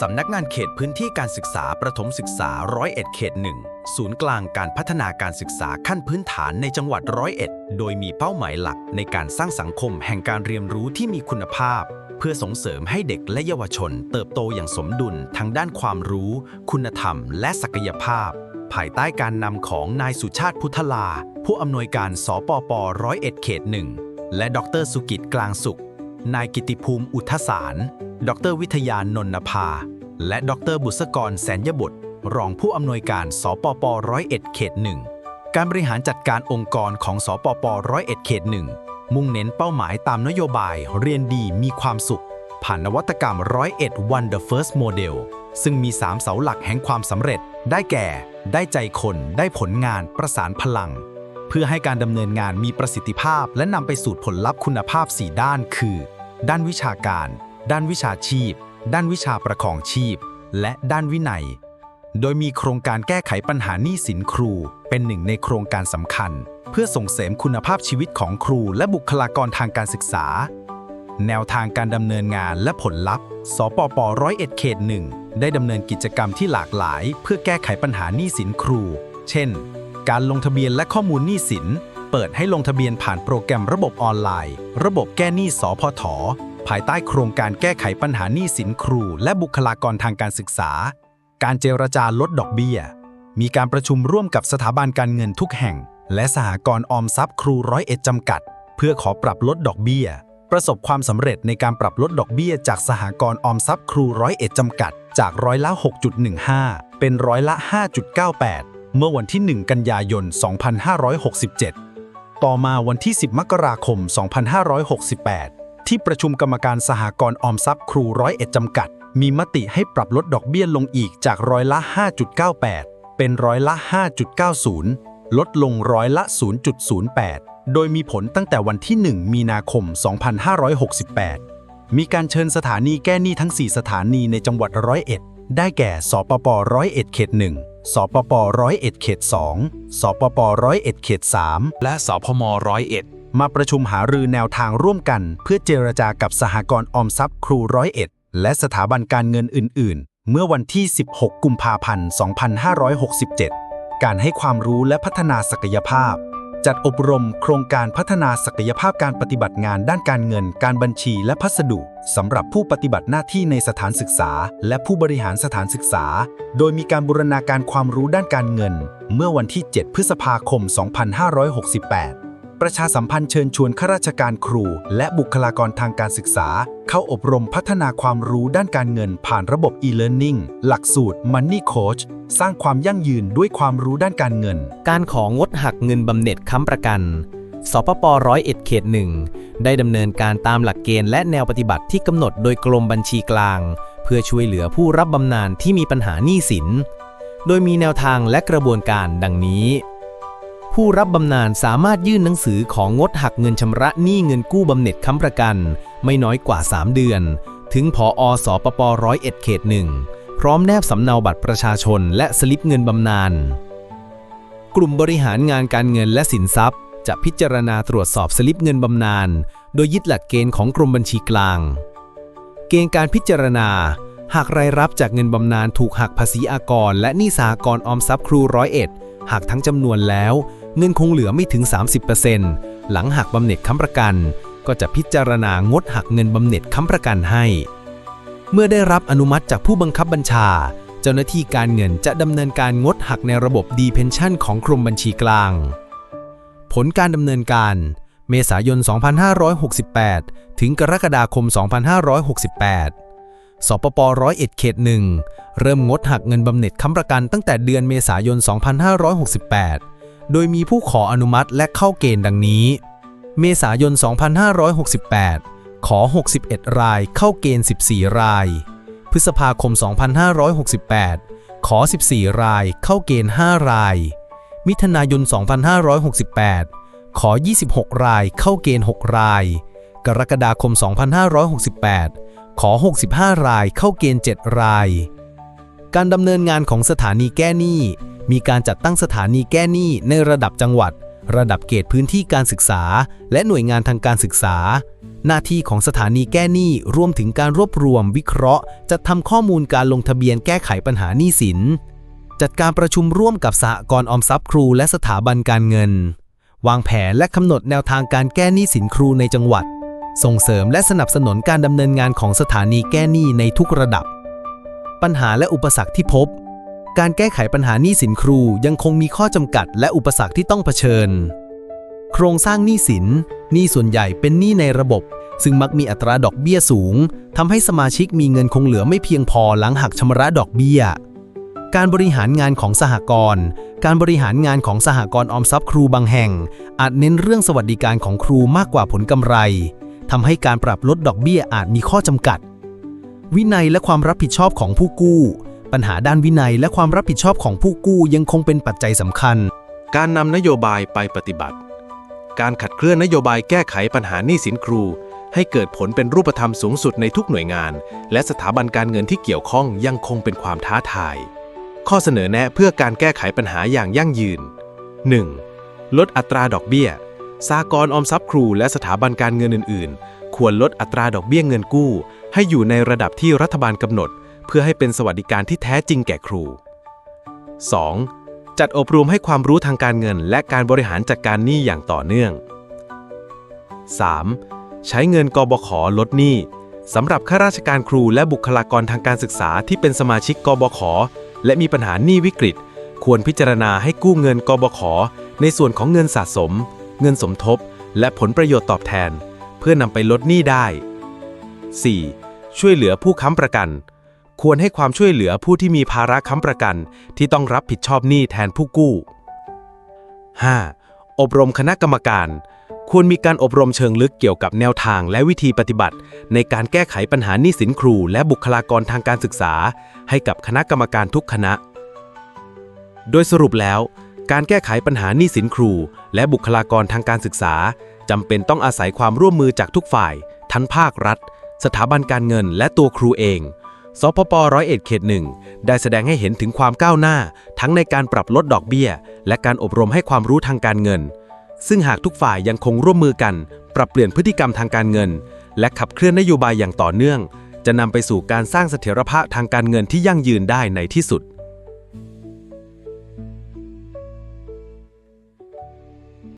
สำนักงานเขตพื้นที่การศึกษาประถมศึกษาร้อยเอ็ดเขตหนึ่งศูนย์กลางการพัฒนาการศึกษาขั้นพื้นฐานในจังหวัดร้อยเอ็ดโดยมีเป้าหมายหลักในการสร้างสังคมแห่งการเรียนรู้ที่มีคุณภาพ เพื่อส่งเสริมให้เด็กและเยาวชน เติบโตอย่างสมดุลทั้งด้านความรู้ คุณธรรม และศักยภาพ ภายใต้การนำของนายสุชาติพุทธลา ผู้อำนวยการสปปร้อยเอ็ดเขตหนึ่ง และดรสุกิจกลางสุข นายกิติภูมิอุทสาร ดรวิทยานนทภา และดรบุษกรแสนยบุตร รองผู้อำนวยการสปปร้อยเอ็ดเขตหนึ่งการบริหารจัดการองค์กรของสปปร้อยเอ็ดเขตหนึ่งมุ่งเน้นเป้าหมายตามนโยบายเรียนดีมีความสุข ผ่านนวัตกรรมร้อยเอ็ด One the First Model ซึ่งมี 3 เสาหลักแห่งความสำเร็จ ได้แก่ ได้ใจคน ได้ผลงาน ประสานพลัง เพื่อให้การดำเนินงานมีประสิทธิภาพ และนำไปสู่ผลลัพธ์คุณภาพ 4 ด้านคือ ด้านวิชาการ ด้านวิชาชีพ ด้านวิชาประคองชีพ และด้านวินัย โดยมีโครงการแก้ไขปัญหาหนี้สินครู เป็นหนึ่งในโครงการสำคัญ เพื่อส่งเสริมคุณภาพชีวิตของครู และบุคลากรทางการศึกษา แนวทางการดำเนินงานและผลลัพธ์ สปปร้อยเอ็ดเขตหนึ่งได้ดำเนินกิจกรรมที่หลากหลาย เพื่อแก้ไขปัญหาหนี้สินครู เช่น การลงทะเบียนและข้อมูลหนี้สิน เปิดให้ลงทะเบียนผ่านโปรแกรมระบบออนไลน์ ระบบแก้หนี้สพทภายใต้โครงการแก้ไขปัญหาหนี้สินครู และบุคลากรทางการศึกษา การเจรจาลดดอกเบี้ย มีการประชุมร่วมกับสถาบันการเงินทุกแห่ง และสหกรณ์ออมทรัพย์ครูร้อยเอ็ดจำกัด เพื่อขอปรับลดดอกเบี้ย ประสบความสำเร็จในการปรับลดดอกเบี้ย จากสหกรณ์ออมทรัพย์ครูร้อยเอ็ดจำกัด จากร้อยละ 6.15 เป็นร้อยละ 5.98 เมื่อวันที่ 1 กันยายน 2567 ต่อมาวันที่ 10 มกราคม 2568 ที่ประชุมกรรมการสหกรณ์ออมทรัพย์ครูร้อยเอ็ดจำกัด มีมติให้ปรับลดดอกเบี้ยลงอีกจากร้อยละ 5.98 เป็นร้อยละ 5.90 ลดลงร้อยละ 0.08 โดยมีผลตั้งแต่วันที่ 1 มีนาคม 2568 มีการเชิญสถานีแก้หนี้ทั้ง 4 สถานีในจังหวัดร้อยเอ็ดได้แก่ สปปร้อยเอ็ดเขต1 สปปร้อยเอ็ดเขต2สปปร้อยเอ็ดเขต3และสพมร้อยเอ็ดมาประชุมหารือแนวทางร่วมกัน เพื่อเจรจากับสหกรณ์ออมทรัพย์ครูร้อยเอ็ดและสถาบันการเงินอื่น ๆ เมื่อวันที่ 16 กุมภาพันธ์ 2567 การให้ความรู้และพัฒนาศักยภาพ จัดอบรมโครงการพัฒนาศักยภาพการปฏิบัติงานด้านการเงิน การบัญชีและพัสดุสำหรับผู้ปฏิบัติหน้าที่ในสถานศึกษา และผู้บริหารสถานศึกษา โดยมีการบูรณาการความรู้ด้านการเงิน เมื่อวันที่ 7 พฤษภาคม 2568 ประชาสัมพันธ์เชิญชวนข้าราชการครู และบุคลากรทางการศึกษา เข้าอบรมพัฒนาความรู้ด้านการเงินผ่านระบบ e-learning หลักสูตร Money Coach สร้างความยั่งยืนด้วยความรู้ด้านการเงิน การของงดหักเงินบำเหน็จค้ำประกัน สปปร้อยเอ็ดเขตหนึ่งได้ดำเนินการตามหลักเกณฑ์และแนวปฏิบัติที่กำหนดโดยกรมบัญชีกลาง เพื่อช่วยเหลือผู้รับบำนาญที่มีปัญหาหนี้สิน โดยมีแนวทางและกระบวนการดังนี้ ผู้รับบำนาญสามารถยื่นหนังสือของงดหักเงินชำระหนี้เงินกู้บำเหน็จค้ำประกัน ไม่น้อยกว่า 3 เดือน ถึงผออสปปร้อยเอ็ดเขตหนึ่งพร้อมแนบสำเนาบัตรประชาชนและสลิปเงินบำนาญกลุ่มบริหารงานการเงินและสินทรัพย์ จะพิจารณาตรวจสอบสลิปเงินบำนาญโดยยึดหลักเกณฑ์ของกรมบัญชีกลาง เกณฑ์การพิจารณา หากรายรับจากเงินบำนาญถูกหักภาษีอากร และหนี้สหกรออมทรัพย์ครูร้อยเอ็ดหักทั้งจำนวนแล้ว เงินคงเหลือไม่ถึง 30%หลังหักบำเหน็จค้ำประกัน ก็จะพิจารณางดหักเงินบำเหน็จค้ำประกันให้ เมื่อได้รับอนุมัติจากผู้บังคับบัญชา เจ้าหน้าที่การเงินจะดำเนินการงดหักในระบบดีเพนชั่นของกรมบัญชีกลาง ผลการดำเนินการ เมษายน 2568 ถึงกรกฎาคม 2568สปปร้อยเอ็ดเขตหนึ่งเริ่มงดหักเงินบำเหน็จค้ำประกันตั้งแต่เดือนเมษายน 2568 โดยมีผู้ขออนุมัติและเข้าเกณฑ์ดังนี้ เมษายน 2568 ขอ 61 รายเข้าเกณฑ์ 14 ราย พฤษภาคม 2568 ขอ 14 รายเข้าเกณฑ์ 5 ราย มิถุนายน 2568 ขอ 26 รายเข้าเกณฑ์ 6 ราย กรกฎาคม 2568 ขอ 65 รายเข้าเกณฑ์ 7 ราย การดำเนินงานของสถานีแก้หนี้ มีการจัดตั้งสถานีแก้หนี้ในระดับจังหวัด ระดับเกรดพื้นที่การศึกษา และหน่วยงานทางการศึกษา หน้าที่ของสถานีแก้หนี้รวมถึงการรวบรวม วิเคราะห์ จัดทำข้อมูลการลงทะเบียนแก้ไขปัญหาหนี้สิน จัดการประชุมร่วมกับสหกรณ์ออมทรัพย์ครูและสถาบันการเงิน วางแผนและกำหนดแนวทางการแก้หนี้สินครูในจังหวัด ส่งเสริมและสนับสนุนการดำเนินงานของสถานีแก้หนี้ในทุกระดับ ปัญหาและอุปสรรคที่พบ การแก้ไขปัญหาหนี้สินครูยังคงมีข้อจำกัดและอุปสรรคที่ต้องเผชิญ โครงสร้างหนี้สินหนี้ส่วนใหญ่เป็นหนี้ในระบบ ซึ่งมักมีอัตราดอกเบี้ยสูงทำให้สมาชิกมีเงินคงเหลือไม่เพียงพอหลังหักชำระดอกเบี้ย การบริหารงานของสหกรณ์การบริหารงานของสหกรณ์ออมทรัพย์ครูบางแห่ง อาจเน้นเรื่องสวัสดิการของครูมากกว่าผลกำไรทำให้การปรับลดดอกเบี้ยอาจมีข้อจำกัด วินัยและความรับผิดชอบของผู้กู้ ปัญหาด้านวินัยและความรับผิดชอบของผู้กู้ยังคงเป็นปัจจัยสำคัญ การนำนโยบายไปปฏิบัติ การขัดเคลื่อนนโยบายแก้ไขปัญหาหนี้สินครู ให้เกิดผลเป็นรูปธรรมสูงสุดในทุกหน่วยงาน และสถาบันการเงินที่เกี่ยวข้องยังคงเป็นความท้าทาย ข้อเสนอแนะเพื่อการแก้ไขปัญหาอย่างยั่งยืน 1. ลดอัตราดอกเบี้ยสากรออมทรัพย์ครูและสถาบันการเงินอื่น ๆ ควรลดอัตราดอกเบี้ยเงินกู้ ให้อยู่ในระดับที่รัฐบาลกำหนด เพื่อให้เป็นสวัสดิการที่แท้จริงแก่ครู 2. จัดอบรมให้ความรู้ทางการเงิน และการบริหารจัดการหนี้อย่างต่อเนื่อง 3. ใช้เงินกบขลดหนี้สำหรับข้าราชการครูและบุคลากรทางการศึกษาที่เป็นสมาชิกกบข และมีปัญหาหนี้วิกฤต ควรพิจารณาให้กู้เงินกบข ในส่วนของเงินสะสม เงินสมทบ และผลประโยชน์ตอบแทน เพื่อนำไปลดหนี้ได้ 4. ช่วยเหลือผู้ค้ำประกัน ควรให้ความช่วยเหลือผู้ที่มีภาระค้ำประกัน ที่ต้องรับผิดชอบหนี้แทนผู้กู้ 5. อบรมคณะกรรมการ ควรมีการอบรมเชิงลึกเกี่ยวกับแนวทางและวิธีปฏิบัติ ในการแก้ไขปัญหาหนี้สินครู และบุคลากรทางการศึกษา ให้กับคณะกรรมการทุกคณะ โดยสรุปแล้วการแก้ไขปัญหาหนี้สินครู และบุคลากรทางการศึกษาจำเป็นต้องอาศัยความร่วมมือจากทุกฝ่าย ทั้งภาครัฐ สถาบันการเงินและตัวครูเองสปปร้อยเอ็ดเขตหนึ่งได้แสดงให้เห็นถึงความก้าวหน้า ทั้งในการปรับลดดอกเบี้ย และการอบรมให้ความรู้ทางการเงิน ซึ่งหากทุกฝ่ายยังคงร่วมมือกัน ปรับเปลี่ยนพฤติกรรมทางการเงิน และขับเคลื่อนนโยบายอย่างต่อเนื่อง จะนำไปสู่การสร้างเสถียรภาพทางการเงินที่ยั่งยืนได้ในที่สุด